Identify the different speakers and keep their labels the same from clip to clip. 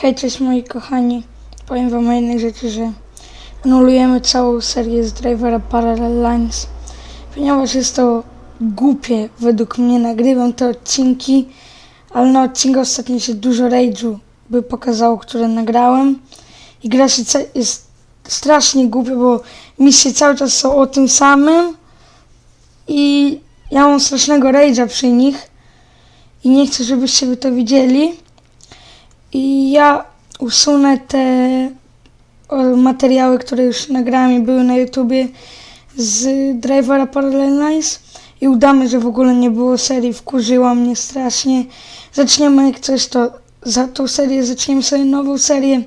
Speaker 1: Hej, cześć moi kochani. Powiem wam o jednej rzeczy, że anulujemy całą serię z Drivera Parallel Lines, ponieważ jest to głupie według mnie. Nagrywam te odcinki, ale na odcinku ostatnio się dużo rage'u by pokazało, które nagrałem. I gra się jest strasznie głupia, bo misje cały czas są o tym samym i ja mam strasznego rage'a przy nich i nie chcę, żebyście wy to widzieli. I ja usunę te o, materiały, które już nagrałem i były na YouTubie z Drivera Parallel Lines i udamy, że w ogóle nie było serii, wkurzyła mnie strasznie. Zaczniemy jak coś, to za tą serię zaczniemy sobie nową serię.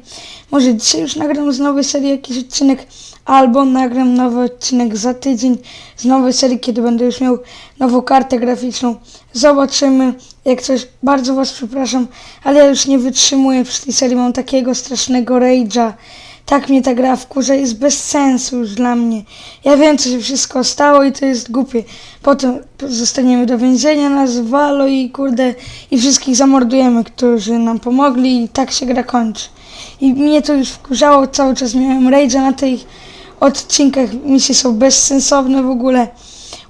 Speaker 1: Może dzisiaj już nagram z nowej serii jakiś odcinek, albo nagram nowy odcinek za tydzień z nowej serii, kiedy będę już miał nową kartę graficzną. Zobaczymy. Jak coś, bardzo was przepraszam, ale ja już nie wytrzymuję przy tej serii, mam takiego strasznego rage'a. Tak mnie ta gra wkurza, jest bez sensu już dla mnie. Ja wiem, co się wszystko stało i to jest głupie. Potem zostaniemy do więzienia, nas walo i kurde, i wszystkich zamordujemy, którzy nam pomogli i tak się gra kończy. I mnie to już wkurzało, cały czas miałem rage'a na tych odcinkach, misje są bezsensowne w ogóle.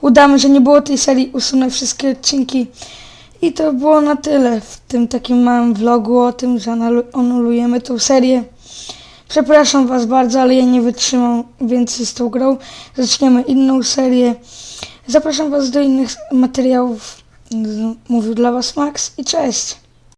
Speaker 1: Udamy, że nie było tej serii, usunę wszystkie odcinki. I to było na tyle w tym takim małym vlogu o tym, że anulujemy tą serię. Przepraszam Was bardzo, ale ja nie wytrzymam więcej z tą grą. Zaczniemy inną serię. Zapraszam Was do innych materiałów. Mówił dla Was Max i cześć.